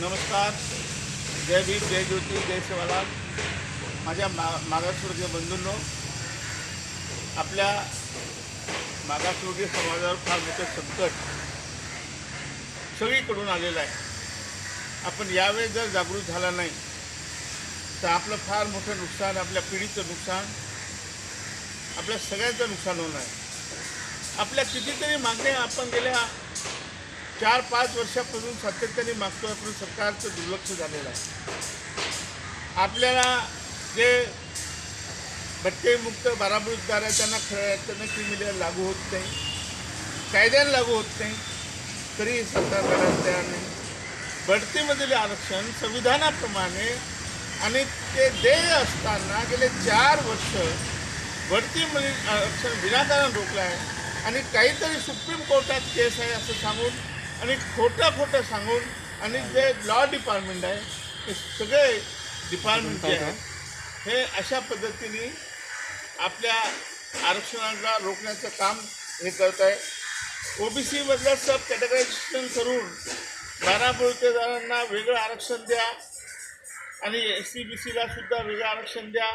नमस्कार. जय भीम जय ज्योती जय सेवालाल. माझ्या मा मागासवर्गीय बंधूंनो आपल्या मागासवर्गीय समाजावर फार मोठं संकट सगळीकडून आलेलं आहे. आपण यावेळेस जर जागृत झाला नाही तर आपलं फार मोठं नुकसान आपल्या पिढीचं नुकसान आपल्या सगळ्यांचं नुकसान होणार आहे. आपल्या कितीतरी मागण्या आपण गेल्या चार पाच वर्षापासून सातत्याने मागतोय आपलं सरकारचं दुर्लक्ष झालेलं आहे. आपल्याला जे भटकेमुक्त बाराबुजदार आहे त्यांना खरं त्यांना क्रिमिनल लागू होत नाही. कायद्याने लागू होत नाही. तरी सरकार करायला तयार नाही. बढतीमधील आरक्षण संविधानाप्रमाणे आणि ते देय असताना गेले चार वर्ष बढतीमधील आरक्षण विनाकारण रोखलं आहे. आणि काहीतरी सुप्रीम कोर्टात केस आहे असं सांगून आणि खोटं खोटं सांगून आणि जे लॉ डिपार्टमेंट आहे ते सगळे डिपार्टमेंट जे आहे हे अशा पद्धतीने आपल्या आरक्षणाला रोखण्याचं काम हे करत आहे ओबीसीमधलं सब कॅटेगरायझेशन करून बारा बोलतेदारांना वेगळं आरक्षण द्या आणि एस सी बी सीला सुद्धा वेगळं आरक्षण द्या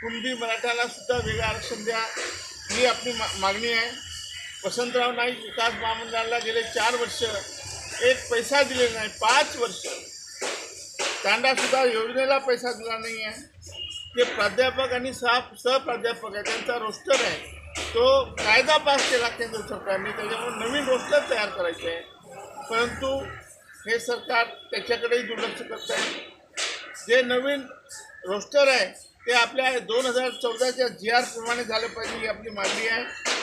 कुणबी मराठाला सुद्धा वेगळं आरक्षण द्या ही आपली मा मागणी आहे. वसंतराव नाईक विकास महामंडळाला गेले चार वर्ष. एक पैसा दिले नाही पाच वर्ष. तांडासुद्धा योजनेला पैसा दिला नाही आहे. ते प्राध्यापक आणि सहा सहप्राध्यापक आहे त्यांचा रोस्टर आहे. तो कायदा पास केला केंद्र सरकारने त्याच्यामुळे नवीन रोस्टर तयार करायचे आहे. परंतु हे सरकार त्याच्याकडेही दुर्लक्ष करत आहे. जे नवीन रोस्टर आहे ते आपल्या दोन हजार चौदाच्या जी आर प्रमाणे झालं पाहिजे ही आपली मागणी आहे.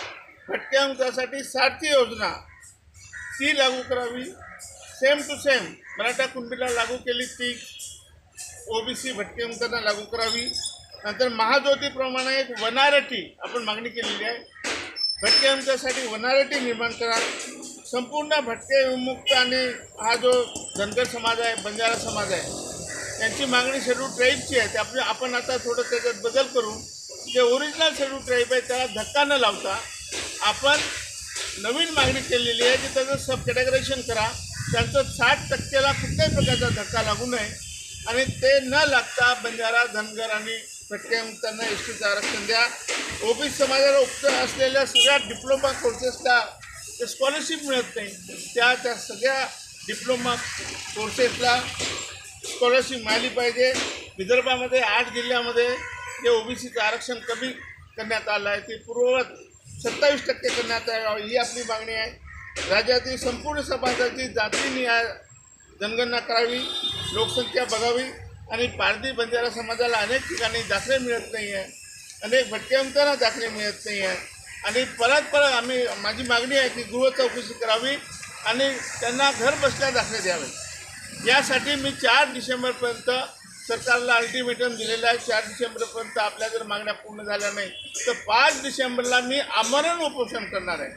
भटक्यांसाठी सारथी योजना. ती लागू करावी. सेम टू सेम मराठा कुणबीला लागू केली ती. ओबीसी अंकांना लागू करावी. नंतर महाज्योतीप्रमाणे एक वनारटी आपण मागणी केलेली आहे. भटकेमुक्तासाठी वनारटी निर्माण करा. संपूर्ण भटके विमुक्त आणि हा जो धनगर समाज आहे बंजारा समाज आहे त्यांची मागणी शेड्यूल ट्राईबची आहे. ते आपण आता थोडं त्याच्यात बदल करून जे ओरिजिनल शेड्यूल ट्राईब आहे त्याला धक्का न लावता आपण नवीन मागणी केलेली आहे की त्याचं सब कॅटेगरायझेशन करा त्यांचं साठ टक्क्याला कुठल्याही प्रकारचा धक्का लागू नये. आणि ते न लागता बंजारा धनगर आणि भटक्यामुक्तांना एस टीचं आरक्षण द्या. ओबीसी समाजाला उक्त असलेल्या सगळ्या डिप्लोमा कोर्सेसला ते स्कॉलरशिप मिळत नाही. त्या त्या सगळ्या डिप्लोमा कोर्सेसला स्कॉलरशिप मिळाली पाहिजे. विदर्भामध्ये आठ जिल्ह्यामध्ये जे ओबीसीचं आरक्षण कमी करण्यात आलं आहे. ते पूर्ववत सत्तावीस टक्के करण्यात यावं ही आपली मागणी आहे. राज्यातील संपूर्ण समाजाची जाती निहाय जनगणना करावी लोकसंख्या बघावी आणि पारधी बंजारा समाजाला अनेक ठिकाणी दाखले मिळत नाही आहे अनेक भटक्यांना दाखले मिळत नाही आहे आणि परत परत आम्ही माझी मागणी आहे की गृह चौकशी करावी आणि त्यांना घर बसल्या दाखले द्यावे. यासाठी मी चार डिसेंबरपर्यंत सरकारला अल्टिमेटम दिलेलं आहे चार डिसेंबरपर्यंत आपल्या जर मागण्या पूर्ण झाल्या नाही तर पाच डिसेंबरला मी आमरण उपोषण करणार आहे.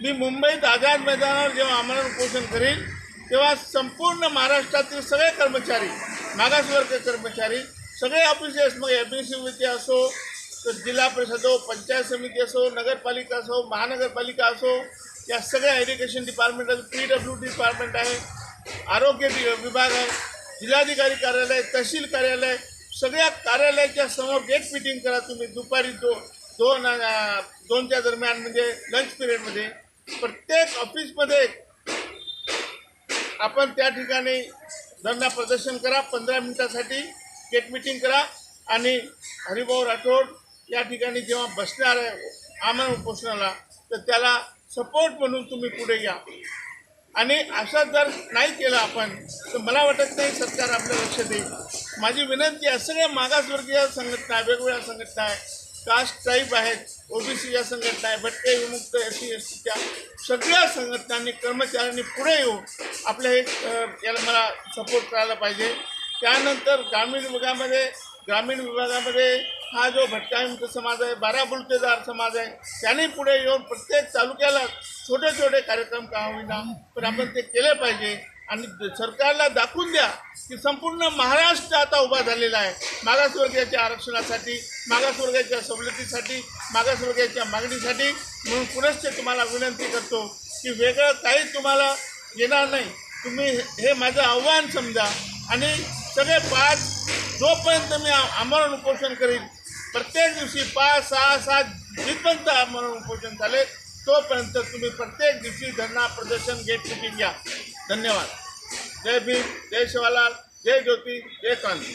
मी मुंबईत आझाद मैदानावर जेव्हा आमरण उपोषण करेन तेव्हा संपूर्ण महाराष्ट्रातील सगळे कर्मचारी मागासवर्ग कर्मचारी सगळे ऑफिसेस मग एम समिती असो तर जिल्हा परिषद हो पंचायत समिती असो नगरपालिका असो महानगरपालिका असो या सगळ्या education department P W department आहे आरोग्य विभाग आहे जिल्हाधिकारी कार्यालय तहसील कार्यालय सगळ्या कार्यालयाच्या समोर गेट मिटिंग करा तुम्ही. दुपारी दो दोन दोनच्या दरम्यान म्हणजे लंच पिरियडमध्ये प्रत्येक ऑफिसमध्ये आपण त्या ठिकाणी धरणा प्रदर्शन करा. पंधरा मिनिटासाठी गेट मिटिंग करा. आणि हरिभाऊ राठोड या ठिकाणी जेव्हा बसणार आहे आमरण उपोषणाला तर त्याला सपोर्ट म्हणून तुम्ही पुढे या. आणि असं जर नाही केलं आपण तर मला वाटत नाही सरकार आपलं लक्ष देईल. माझी विनंती आहे सगळ्या मागासवर्गीय संघटना आहे वेगवेगळ्या संघटना आहे कास्ट ट्राईब आहेत ओबीसीच्या संघटना आहे भटके विमुक्त एस सी एस टीच्या सगळ्या संघटनांनी कर्मचाऱ्यांनी पुढे येऊन आपल्या हे याला मला सपोर्ट करायला पाहिजे. त्यानंतर ग्रामीण विभागामध्ये ग्रामीण विभागामध्ये हा जो भटकाविमुक्त समाज आहे बारा बुलतेदार समाज आहे त्याने पुढे येऊन प्रत्येक तालुक्याला छोटे छोटे कार्यक्रम का होईना पण आपण ते केले पाहिजे. आणि सरकारला दाखवून द्या की संपूर्ण महाराष्ट्र आता उभा झालेला आहे. मागासवर्गीयाच्या आरक्षणासाठी मागासवर्गीयाच्या सवलतीसाठी मागासवर्गीयाच्या मागणीसाठी. म्हणून पुनश्च तुम्हाला विनंती करतो की वेगळं काही तुम्हाला येणार नाही. तुम्ही हे माझं आव्हान समजा. आणि सगळे पाच जोपर्यंत मी आम्हाला आमरण उपोषण करीन प्रत्येक दिवशी पाच सहा सात जिथपर्यंत आमरण उपोषण झाले तोपर्यंत तुम्ही प्रत्येक दिवशी धरणा प्रदर्शन गेट मीटिंग घ्या. धन्यवाद. जय भीम जय शिवालाल जय ज्योती जय क्रांती.